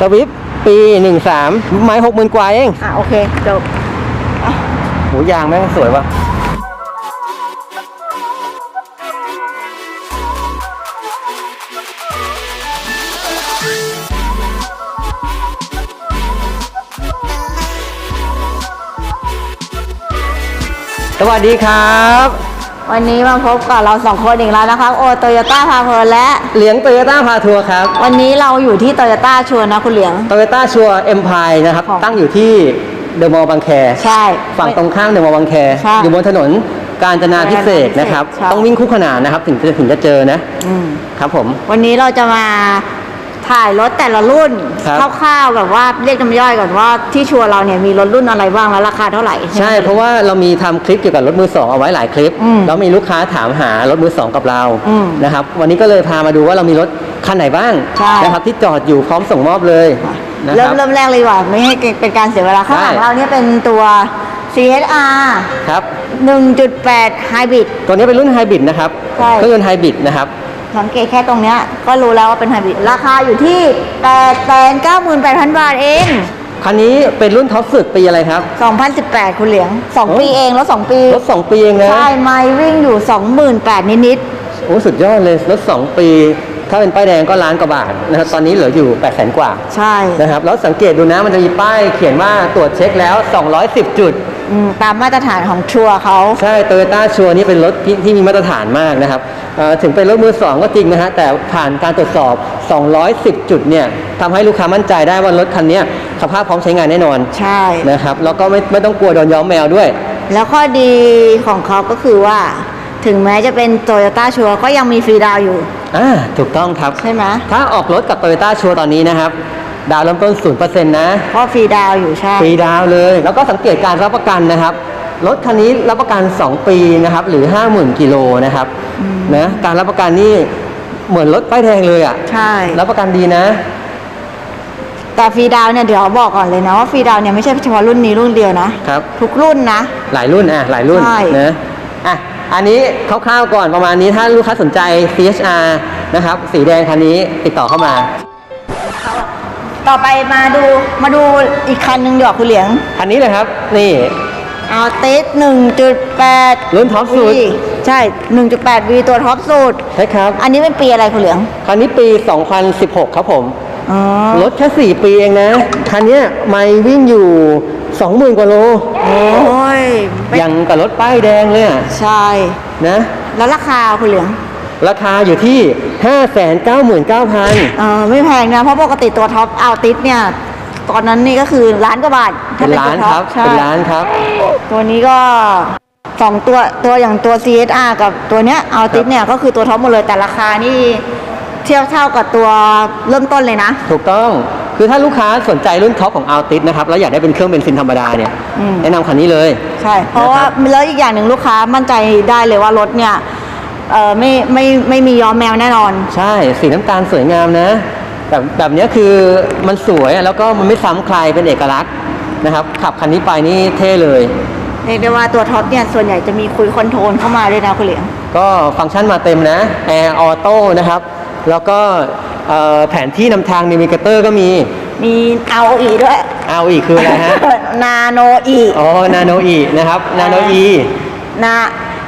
สวิฟปี 13 ไม้หกหมื่นกว่าเองอะโอเคจบโหยางแม่งสวยว่ะสวัสดีครับ วันนี้มาพบกับเราสองคนอีกแล้วนะครับโอโตโยต้าพาเพลินและ เหลียงโตโยต้าพาทัวร์ครับ วันนี้เราอยู่ที่โตโยต้าชวนนะคุณเหลียง โตโยต้าชัวเอ็มพายนะครับ ของ ตั้งอยู่ที่เดอะมอลล์บางแค ใช่ ฝั่งตรงข้ามเดอะมอลล์บางแค ใช่อยู่บนถนนกาญจนาพิเศษกนะครับ ใช่ ต้องวิ่งคู่ขนานนะครับ ถึงจะถึงจะเจอนะ อืม ครับผม วันนี้เราจะมา ถ่ายรถแต่ละรุ่นครับ คร่าวๆแบบว่าเรียกน้ำย่อยก่อนว่าที่ชัวร์เราเนี่ยมีรถรุ่นอะไรบ้างและราคาเท่าไหร่ใช่เพราะว่าเรามีทำคลิปเกี่ยวกับรถมือสองเอาไว้หลายคลิป อืมแล้วมีลูกค้าถามหารถมือสองกับเราอืมนะครับ วันนี้ก็เลยพามาดูว่าเรามีรถคันไหนบ้างใช่ นะครับที่จอดอยู่พร้อมส่งมอบเลยนะคเริ่รัมบ เริ่มแรกเลยดีกว่าไม่ให้เป็นการเสียเวลาข้างหลังได้ เราเนี่ยเป็นตัว CHR ครับ 1.8 Hybrid ตัวนี้เป็นรุ่นไฮบริดนะครับใช่ เครื่องยนต์ไฮบริดนะครับ สังเกตแค่ตรงเนี้ยก็รู้แล้วว่าเป็นไฮบริดราคาอยู่ที่8 9 8 0 0 0 บาทเอง คันนี้เป็นรุ่นท็อปสุดปีอะไรครับ 2018 คุณเหลียงโอ้2ปีเองแล้ว2ปี รถสองปีเองนะใช่ไม่วิ่งอยู่ 28,000นิดโอ้สุดยอดเลยรถสองปี ถ้าเป็นป้ายแดงก็ล้านกว่าบาทนะครับตอนนี้เหลืออยู่8 0 0 0 0กว่าๆใช่นะครับแล้วสังเกตดูนะมันจะมีป้ายเขียนว่าตรวจเช็คแล้ว 210 จุด อืมตามมาตรฐานของชัวร์เขา ใช่โตโยต้าชัวร์นี่เป็นรถที่ที่มีมาตรฐานมากนะครับเอ่อถึงเป็นรถมือสองก็จริงนะฮะแต่ผ่านการตรวจสอบ 210 จุดเนี่ยทำให้ลูกค้ามั่นใจได้ว่ารถคันเนี้ยสภาพพร้อมใช้งานแน่นอนใช่ นะครับแล้วก็ไม่ไม่ต้องกลัวโดนย้อมแมวด้วย แล้วข้อดีของเขาก็คือว่า ถึงแม้จะเป็นโตโยต้าชัวร์ก็ยังมีฟรีดาวน์อยู่ อ่าถูกต้องครับ ใช่ไหมถ้าออกรถกับโตโยต้าชัวร์ตอนนี้นะครับ ดาวน์เริ่มต้น0%นะเพราะฟรีดาวน์อยู่ใช่ฟรีดาวน์เลย แล้วก็สังเกตการรับประกันนะครับ รถคันนี้รับประกัน 2 ปีนะครับ หรือ 50,000กิโลนะครับนะการรับประกันนี่เหมือนรถป้ายแดงเลยอะ่ะใช่รับประกันดีนะ แต่ฟรีดาวน์เนี่ยเดี๋ยวบอกก่อนเลยนะว่าฟรีดาวน์เนี่ยไม่ใช่เฉพาะรุ่นนี้รุ่นเดียวนะครับ ทุกรุ่นนะ หลายรุ่นอะหลายรุ่นใช่นะอะ อันนี้คร่าวๆก่อนประมาณนี้ถ้าลูกค้าสนใจ CHR นะครับ สีแดงคันนี้ติดต่อเข้ามา ต่อไปมาดูมาดูอีกคันหนึ่งดีกว่าคุณเหลียงคันนี้เลยครับ นี่ เอาติสหนึ่งจุดแปดรุ่นท็อปสุดใช่หนึ่งจุดแปดวีตัวท็อปสุด ใช่ครับ อันนี้เป็นปีอะไรคุณเหลียงคันนี้ปี 2016 ครับผม อ๋อ รถแค่ 4 ปีเองนะ คันเนี้ยไม่วิ่งอยู่ 20,000กว่าโล โอ้ยไม่ยังกับรถป้ายแดงเลยอะใช่ นะ แล้วราคาคุณเหลียงราคาอยู่ที่ 599,000 เออไม่แพงนะ เพราะปกติตัวท็อปเอาติสเนี่ย ตอนนั้นนี่ก็คือล้านกว่าบาทเป็นล้านตัวคท็รัอบปใช่เป็นล้านครับ ตัวนี้ก็สองตัวตัวอย่างตัว CSR กับตัวเนี้ยเอาติสเนี่ยก็คือตัวท็อปหมดเลยแต่ราคานี่เทียบเท่ากับตัวเริ่มต้นเลยนะ ถูกต้อง คือถ้าลูกค้าสนใจรุ่นท็อปของ Altis นะครับแล้วอยากได้เป็นเครื่องเบนซินธรรมดาเนี่ยอืม แนะนำคันนี้เลย ใช่ เพราะว่านะครับ แล้วอีกอย่างหนึ่งลูกค้ามั่นใจได้เลยว่ารถเนี่ยเออไม่ไม่ไม่มีย้อมแมวแน่นอน ใช่สีน้ำตาลสวยงามนะแบบแบบเนี้ยคือมันสวยอะแล้วก็มันไม่ซ้ำใครเป็นเอกลักษณ์นะครับขับคันนี้ไปนี่เท่เลย เรียกได้ว่าตัวท็อปเนี่ยส่วนใหญ่จะมีคุยคอนโทรลเข้ามาด้วยนะคุณเหลียง ก็ฟังก์ชันมาเต็มนะแอร์ออโต้นะครับ แล้วก็ เอ่อแผนที่นำทาง n ิ v เกเตอร์ก็มี มีเอาอีด้วยเอาอีกคืออะไรฮะ นาโนอีอ๋อนาโนอีนะครับนาโนอีนา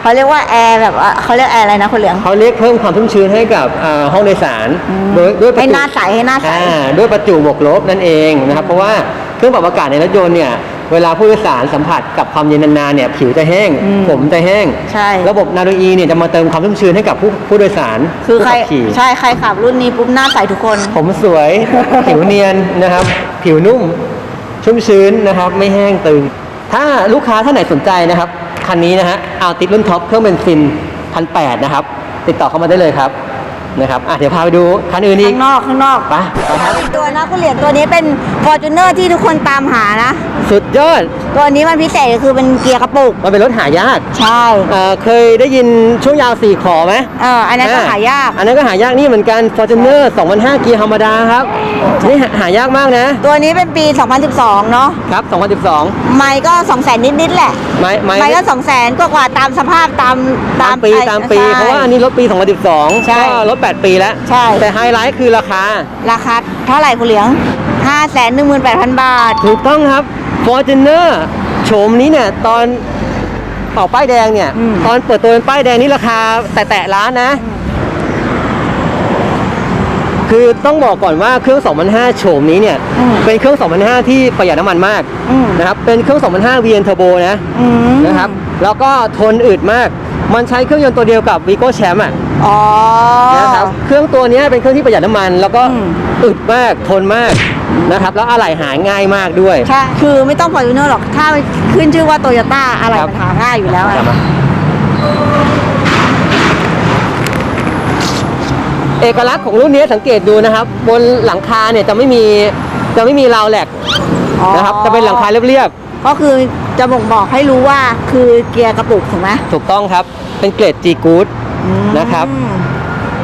เขาเรียกว่าแอร์แบบว่าเขาเรียกแอร์อะไรนะคุณเหลียงเขาเรียกเพิ่มความชุ่มชื้นให้กับอ่าห้องโดยสารโดยด้วยประให้จุหน้าใสให้หน้าใส อ่ด้วยประจุบวกลบนั่นเองนะครับ เพราะว่าเครื่องปรับอากาศในรถยนต์เนี่ย เวลาผู้โดยสารสัมผัสกับความเย็นนานๆเนี่ยผิวจะแห้ง อืมผมจะแห้ง ใช่ ระบบนาโนอีเนี่ยจะมาเติมความชุ่มชื้นให้กับผู้ผู้โดยสารคือใครผู้ขับขี่ใช่ใครขับรุ่นนี้ปุ๊บหน้าใสทุกคน ผมสวย ผิวเนียนนะครับ ผิวนุ่ม ชุ่มชื้นนะครับ ไม่แห้งตึง ถ้าลูกค้าท่านไหนสนใจนะครับ คันนี้นะฮะเอาติดรุ่นท็อปเครื่องเบนซินพันแนะครับ ติดต่อเข้ามาได้เลยครับ นะครับอะเดี๋ยวพาไปดูคันอื่นอีกข้างนอกข้างนอกไปไปครับอีกตัวนะคุณเหลียงตัวนี้เป็น f o r t u n e r ที่ทุกคนตามหานะ สุดยอด ตัวนี้มันพิเศษก็คือเป็นเกียร์กระปุก มันเป็นรถหายากใช่เอ่อเคยได้ยินช่วงยาวสี่ขอไหมเอออันนั้นก็หายาก อันนั้นก็หายากนี่เหมือนกัน Fortuner 2005 เกียร์ธรรมดาครับนี่หาหายากมากนะ ตัวนี้เป็นปี 2012 เนาะครับ 2012 ไม่ก็2 0 0 0 0 0นิดๆแหละไม้ไม้ไม่ก็2 0 0 0 0 0กว่าๆตามสภาพตามตามปีไอ้ตามปีใช่เพราะว่าอันนี้รถปี 2012ใช่ก็รถ8 ปีแล้ว ใช่ แต่ไฮไลท์คือราคา ราคาเท่าไหร่คุณเหลียงห้าแสนหนึ่งหมื่นแปดพันบาท ถูกต้องครับ Fortuner โฉมนี้เนี่ย ตอนออกป้ายแดงเนี่ย อืม ตอนเปิดตัวเป็นป้ายแดงนี่ราคาแต่แตะล้านนะ คือต้องบอกก่อนว่าเครื่อง 2005 โฉมนี้เนี่ย อืม เป็นเครื่อง 2005 ที่ประหยัดน้ำมันมากอืมนะครับ เป็นเครื่อง 2005 VN Turbo นะ อืมนะครับ แล้วก็ทนอึดมาก มันใช้เครื่องยนต์ตัวเดียวกับ Vigo Champ อะอ๋อ นะครับเครื่องตัวเนี้ยเป็นเครื่องที่ประหยัดน้ำมัน แล้วก็อืม อึดมากทนมากนะครับ แล้วอะไหล่หาง่ายมากด้วย ใช่คือไม่ต้องฟอร์จูเนอร์หรอก ถ้าขึ้นชื่อว่าโตโยต้าอะไรครับ มันหาง่ายอยู่แล้วอะกลับมาเอกลักษณ์ของรุ่นนี้สังเกตดูนะครับ บนหลังคาเนี่ยจะไม่มีจะไม่มีราวแหลกอ๋อนะครับ จะเป็นหลังคาเรียบก็คือ จะบ่งบอกให้รู้ว่าคือเกียร์กระปุกถูกไหมๆถูกต้องครับ เป็นเกรด G Good นะครับอืม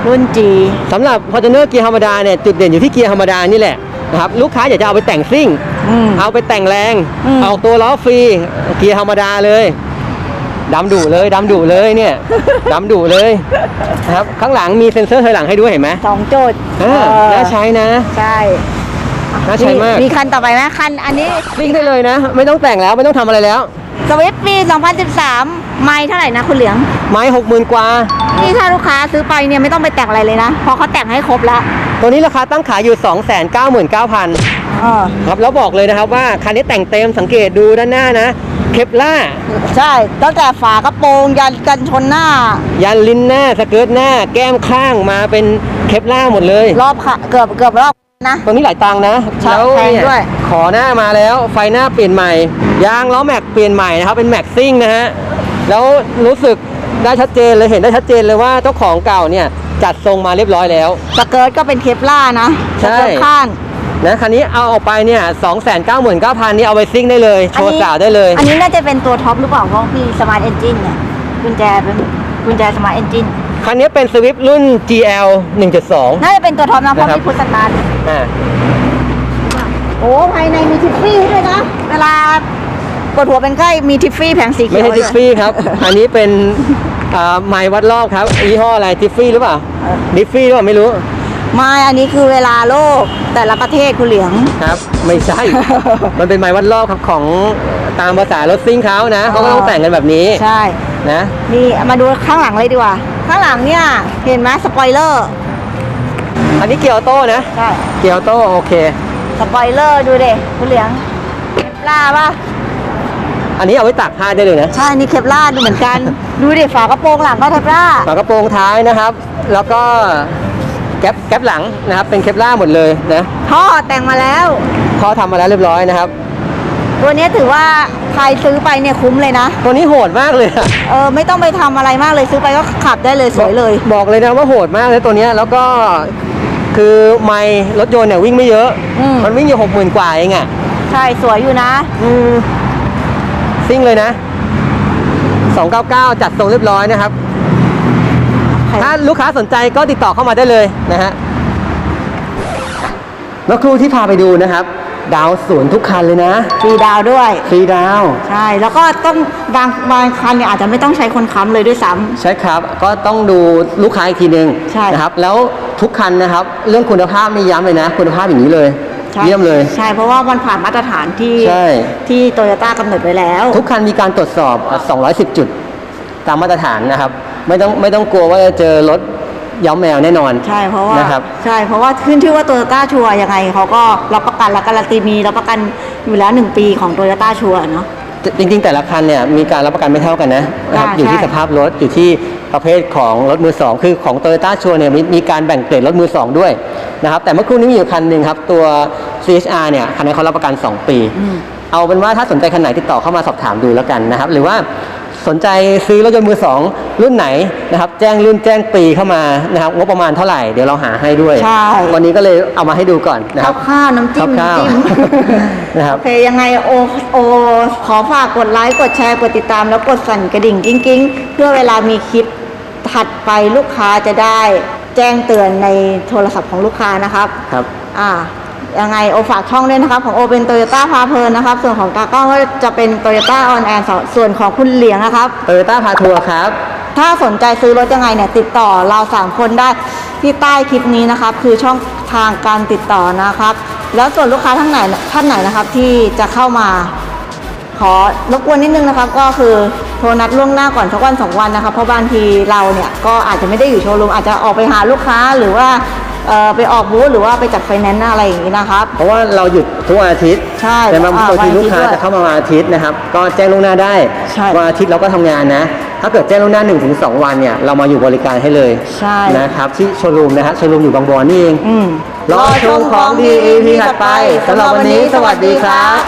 รุ่นจีสำหรับ Fortuner เกียร์ธรรมดาเนี่ยจุดเด่นอยู่ที่เกียร์ธรรมดานี่แหละนะครับลูกค้าอยากจะเอาไปแต่งซิ่งอืมเอาไปแต่งแรงอืมเอาตัวล้อฟรีเกียร์ธรรมดาเลยดำดุเลยดำดุเลยเนี่ยดำดุเลยนะครับข้างหลังมีเซ็นเซอร์ถอยหลังให้ด้วยเห็นไหมสองจุดเออน่าใช้นะ ใช่ น่าใช้มากมีคันต่อไปไหมคันอันนี้ซิ่งได้เลยนะ ไม่ต้องแต่งแล้วไม่ต้องทำอะไรแล้ว สวิฟปี 2013 ไม่เท่าไหร่นะคุณเหลียงไม้หกหมื่นกว่า นี่ถ้าลูกค้าซื้อไปเนี่ยไม่ต้องไปแต่งอะไรเลยนะเพราะเขาแต่งให้ครบแล้วตัวนี้ราคาตั้งขายอยู่ 2 9 9 9 0 0 0เออครับแล้วบอกเลยนะครับว่าคันนี้แต่งเต็มสังเกตดูด้านหน้านะ เคปล่าใช่ตั้งแต่ฝากระโปรงยันกันชนหน้า ยันลิ้นหน้าสเกิร์ตหน้า แก้มข้างมาเป็นเคปล่าหมดเลย รอบค่ะเกือบเกือบรอบ นะตัวนี้หลายตังค์นะใช่แล้วแพงเนี่ด้วย ขอหน้ามาแล้วไฟหน้าเปลี่ยนใหม่ ยางล้อแม็กเปลี่ยนใหม่นะครับเป็นแม็กซิ่งนะฮะแล้วรู้สึกได้ชัดเจนเลยเห็นได้ชัดเจนเลยว่าเจ้าของเก่าเนี่ยจัดทรงมาเรียบร้อยแล้ว สเกิร์ตก็เป็นเคปล่านะสใช่เกิร์ตข้าง นะคันนี้เอาออกไปเนี่ยสองแสนเก้าหมื่นเก้าพันนี่เอาไปซิ่งได้เลยโชว์สาวได้เลย อันนี้น่าจะเป็นตัวท็อปหรือเปล่าเพราะมีสมาร์ทเอนจินเนี่ยกุญแจเป็นกุญแจสมาร์ทเอนจิน คันนี้เป็นสวิฟรุ่น GL 1.2 น่าจะเป็นตัวท็อปนะเพราะนะครับมีพุทสตาร์ทอ่าโอ้ภายในมีทิฟฟี่ด้วยนะ เวลาปวดหัวเป็นไข้มีทิฟฟี่แผงสีเขีไม่ยวใช่ทิฟด้วยฟี่ครับ อันนี้เป็นอ่าไม้วัดรอบครับยี่ห้ออะไรทิฟฟี่หรือเปล่าเออดิฟฟี่หรือเปล่าไม่รู้ไม่อันนี้คือเวลาโลกแต่ละประเทศคุณเหลียงครับ ไม่ใช่ มันเป็นไม้วัดรอบครับของตามภาษารถซิ่งเขานะเขาก็ต้องแต่งกันแบบนี้ใช่นะนี่มาดูข้างหลังเลยดีกว่า ข้างหลังเนี่ย เห็นไหมสปอยเลอร์ อันนี้เกียร์ออโต้นะ ใช่ เกียร์ออโต้โอเค สปอยเลอร์ดูเด็คุณเหลียงเคปล่าป่ะ อันนี้เอาไว้ตากผ้าได้เลยนะ ใช่นี่เคปล่าดูเหมือนกัน ดูดิฝากระโปรงหลังก็เคปล่าฝากระโปรงท้ายนะครับ แล้วก็แก๊ปแก๊ปหลังนะครับ เป็นเคปล่าหมดเลยนะ ท่อแต่งมาแล้ว เขาทำมาแล้วเรียบร้อยนะครับ ตัวเนี้ยถือว่า ใครซื้อไปเนี่ยคุ้มเลยนะ ตัวนี้โหดมากเลยอะเออไม่ต้องไปทำอะไรมากเลยซื้อไปก็ขับได้เลยสวยเลย บอกเลยนะว่าโหดมากเลยตัวเนี้ยแล้วก็คือไม่รถยนต์เนี่ยวิ่งไม่เยอะอืมมันวิ่งอยู่หกหมื่นกว่าเองอะใช่สวยอยู่นะ อืมซิ่งเลยนะ 299 จัดทรงเรียบร้อยนะครับถ้าลูกค้าสนใจก็ติดต่อเข้ามาได้เลยนะฮะแล้วครูที่พาไปดูนะครับ ดาวสวนทุกคันเลยนะฟรีดาวน์ด้วย ฟรีดาว ใช่ แล้วก็ต้องบางบางคันเนี่ยอาจจะไม่ต้องใช้คนค้ำเลยด้วยซ้ำใช่ครับ ก็ต้องดูลูกค้าอีกทีหนึ่งใช่นะครับ แล้วทุกคันนะครับ เรื่องคุณภาพนี่ย้ำเลยนะ คุณภาพอย่างนี้เลยใช่เยี่ยมเลย ใช่ เพราะว่ามันผ่านมาตรฐานที่ใช่ ที่โตโยต้ากำหนดไว้แล้ว ทุกคันมีการตรวจสอบ210 จุด ตามมาตรฐานนะครับ ไม่ต้องไม่ต้องกลัวว่าจะเจอรถ ย้อมแมวแน่นอน ใช่เพราะว่านะครับใช่เพราะว่าขึ้นชื่อว่าโตโยต้าชัวยังไงเขาก็รับประกันและการันตีมีรับประกันอยู่แล้วหนึ่งปีของโตโยต้าชัวเนาะจริงๆ แต่ละคันเนี่ยมีการรับประกันไม่เท่ากันนะนะครับอ่าอยู่ที่ใช่สภาพรถอยู่ที่ประเภทของรถมือสองคือของ t o y ยต้าชัวเนี่ยมีมีการแบ่งเกรดรถมือสองด้วยนะครับแต่เมื่อครู่นี้มีอยู่คันหนึ่งครับ ตัว CHR เนี่ยคันนั้นเขารับประกัน 2 ปี เอาเป็นว่าถ้าสนใจคันไหนติดต่อเข้ามาสอบถามดูแล้วกันนะครับ หรือว่า สนใจซื้อรถยนต์มือสองรุ่นไหนนะครับ แจ้งรุ่นแจ้งปีเข้ามานะครับงบประมาณเท่าไหร่เดี๋ยวเราหาให้ด้วยใช่ วันนี้ก็เลยเอามาให้ดูก่อนนะคข้ารัวบข้าวน้ำจิ้มข้าวน้ำจิ้มๆนะครับ โอเคยังไงโอโอขอฝากกดไลค์กดแชร์กดติดตามแล้วกดสั่นกระดิ่งกิ้งกิ้งเพื่อเวลามีคลิปถัดไปลูกค้าจะได้แจ้งเตือนในโทรศัพท์ของลูกค้านะครับ ครับ อ่า ยังไงโอฝากช่องด้วยนะครับ ของโอเป็นโตโยต้าพาเพลินนะครับ ส่วนของตากล้องก็จะเป็นโตโยต้าออนแอนส่วนของคุณเหลียงนะครับ โตโยต้าพาทัวร์ครับ ถ้าสนใจซื้อรถยังไงเนี่ยติดต่อเราสามคนได้ที่ใต้คลิปนี้นะครับ คือช่องทางการติดต่อนะครับ แล้วส่วนลูกค้าท่านไหนท่านไหนนะครับที่จะเข้ามา ขอรบกวนนิดนึงนะครับ ก็คือโทรนัดล่วงหน้าก่อนสักวันสองวันนะครับเพราะบางทีเราเนี่ยก็อาจจะไม่ได้อยู่โชว์รูมอาจจะออกไปหาลูกค้าหรือว่า เอ่อไปออกบูธหรือว่าไปจัดไฟแนนซ์อะไรอย่างนี้นะครับ เพราะว่าเราหยุดทุกวันอาทิตย์ใช่แต่บางอ่าบางทีวันอาทิตย์ลูกค้าด้วยจะเข้ามาวันอาทิตย์นะครับ ก็แจ้งล่วงหน้าได้ใช่วันอาทิตย์เราก็ทำงานนะ ถ้าเกิดแจ้งล่วงหน้า1-2วันเนี่ยเรามาอยู่บริการให้เลยใช่ นะครับที่โชว์รูมนะฮะโชว์รูมอยู่บางบอนนี่เอง อืม รอชมของดี EP ถัดไปสำหรับวันนี้สวัสดีครับ